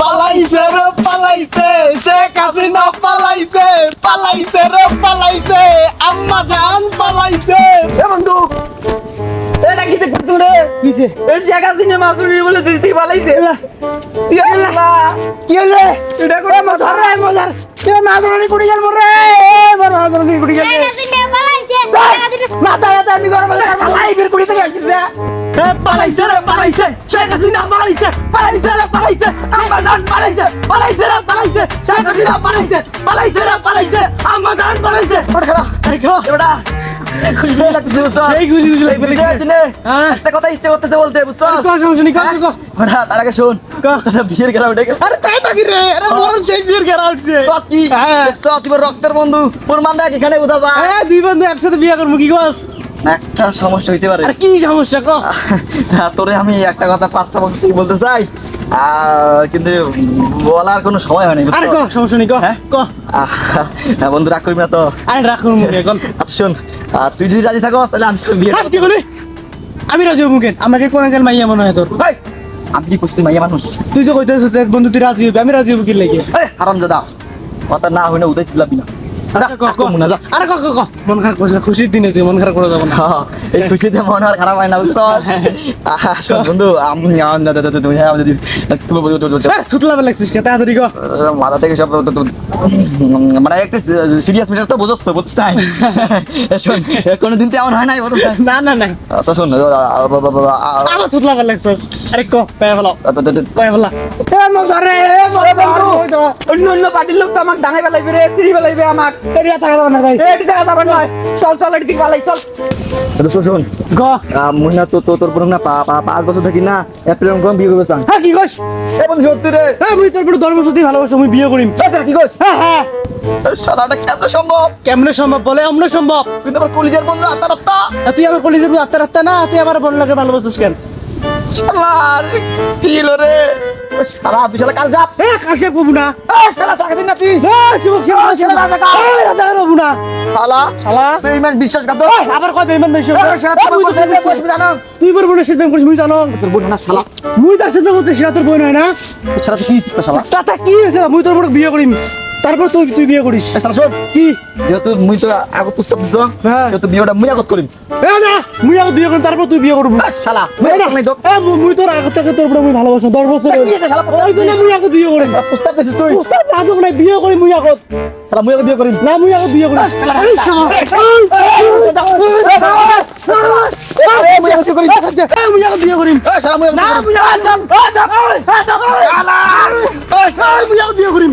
পালাইছে রে পালাইছে। শেখ হাসিনা পালাইছে পালাইছে রে পালাইছে। আম্মা জান পালাইছে। এ বন্ধু এটা কি দেখছিস রে? কিসে এই শেখ হাসিনা মাসুরি বলে দিস তুই পালাইছে। কি হলে এটা করে মজার রে মজার এ মাসুরি কুড়ি গেল মরে। এ মর মাসুরি কুড়ি গেল। মাথা ব্যথা আমি গরম লাগে সালাই বের কুড়ি থেকে এ পালাইছে রে পালাইছে। শেখ হাসিনা পালাইছে পালাইছে রে পালাইছে। পালাইছে পালাইছে পালাইছে রে পালাইছে। আম্মা জান পালাইছে। ওটা খারাপ আরে খা এবারে খুশি লাগতেছে বুঝছ? সেই খুশি খুশি লাগবে দিনে একটা কথা ইচ্ছে করতেছে বলতে বুঝছ? কো সমস্যা নেই কো কো ওটা তার আগে শোন তোরা বিয়ের খেলা উঠে গেছে। আরে তাই নাকি রে? আরে মরণ সেই বিয়ের গেরা উঠছে। বাস কি। দেখছ তোমার রক্তের বন্ধু। প্রমাণ দেখ এখানে বোঝা যায়। হ্যাঁ দুই বন্ধু একসাথে বিয়ে করব কি কস? একটা সমস্যা হইতে পারে। আরে কি সমস্যা কো? হ্যাঁ, তোরে আমি একটা কথা পাঁচটা বছর থেকে বলতে চাই। কিন্তু বলার কোনো সময় হয়নি আরে? কো সমস্যা নেই কো হ্যাঁ? কো। আহ, হ্যাঁ, বন্ধু রাগ করবি না তো। আরে রাখুন মুখে কোন আচ্ছা শোন তুই যদি রাজি থাকো তাহলে আমি বিয়ে কি বলি আমি রাজি হব কেন আমাকে কোন কাল মাইয়া মনে হয় তোর? ভাই আমি কি করছি মাইয়া মানুষ? তুই যে কইতেছিস বন্ধু তুই রাজি হবি আমি রাজি হব কি লাগে হারাম দাদা কথা না উদয় ছিলাবি না ক, ক। না। আরে ক ক ক। মন খারাপ করছে খুশির দিন আছে মন খারাপ করে যাব না। হ্যাঁ, এই খুশিতে মন আর খারাপ হয় না বুঝছ? আহ, শোন বন্ধু আমি না, না, না, তুমি যদি- আরে থুতলা লাগছিস কে তাড়াতাড়ি ক। মাথা থেকে সব তো- মানে একটা সিরিয়াস ম্যাটার তো বুঝছ তো বুঝছ তাই? শোন কোনোদিন তো এমন হয় নাই না না না। আচ্ছা শোন আহ, আহ, আহ, আহ, আহ, আরে থুতলা লাগছিস। আরে ক পায় ফেলাও আহ, আহ, আহ, পায় ফেলা। এ অন্য অন্য পার্টির লোক তো আমাকে ডাঙাই ফেলাইবে রে সিঁড়ি ফেলাইবে আমাক। না ভাই এটি দেখা যাবে না চল চল এটি পালাই চল। শোন ক মুন্না তো তো তোর পুরো না পা- পা- পাঁচ বছর থাকি না এপ্রিল কম বিয়ে করবে চান হ্যাঁ কি কস? এ বন্ধু সত্যি রে। হ্যাঁ মুই তোর পুরো ধর্মসূত্রে ভালোবাসা মুই বিয়ে করিম। আচ্ছা কি কইস হ্যাঁ হ্যাঁ। সারাটা কেমন সম্ভব? কেমনে সম্ভব বলে? অমনে সম্ভব। কিন্তু আমার কলিজার বন্ধু আত্মা আত্মা আর তুই আমার কলেজের আত্মা না? তুই আমার বোন লাগে ভালোবাসিস কেন? কি রে? শালা তুই শালা কাল যাপ এ কাশে পাবো না এ শালা চাকাছিস না তুই এ শিবক শিবক এ রাজা না শালা শালা বেঈমান বিশ্বাসঘাতক এ, আবার কয় বেমান নাই এ, তুই আমার বোনের সাথে জানো? তুই বড় বোনের সাথে করিস মুই জানো তোর বোন না শালা মুই তার সাথে করতে সেটা তোর বোন হয় না শালা তুই কি শিখছিস শালা তাতে কি হয়েছে মুই তোর বড় বিয়ে করিম তারপর তুই তুই বিয়ে করিস শালা শোন কি যেহেতু মুই তো আগত পুস্তক দিছ হ্যাঁ। যেহেতু বিয়েটা মুই আগত করিম এ না মুই আগে বিয়ে করিম তারপর তুই বিয়ে করবি শালা মুই আগত নাই তো এ মুই তোর আগত থেকে তোর উপরে মুই ভালোবাসা দশ বছর ওই জন্য মুই আগত বিয়ে করিম পুস্তক দিছিস তুই উস্তাদ আগত নাই বিয়ে করি মুই আগত শালা মুই আগত বিয়ে করিম না মুই আগত বিয়ে করিম শালা। মুই আগত বিয়ে করিম এ, মুই আগত বিয়ে করিম শালা মুই আগত না বিয়ে করিম। মুই আগত শালা আগত বিয়ে করিম আগত মুই আগত বিয়ে করিম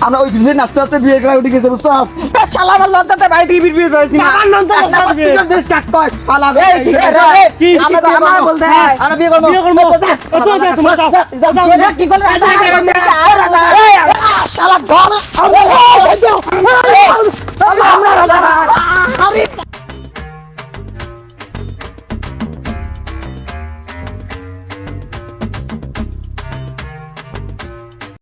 আমরা ওই কিছু আস্তে আস্তে বিয়ে করা উঠে গেছে বুঝছ শালা আমার লজ্জাতে বাড়ি থেকে বিয়ে করেছি আমার লজ্জা দেশ কাট কয় পালা এই, ঠিক আছে, কি, আমরা আমার? বলতে হ্যাঁ, আমরা বিয়ে করব বিয়ে করব। কি করলে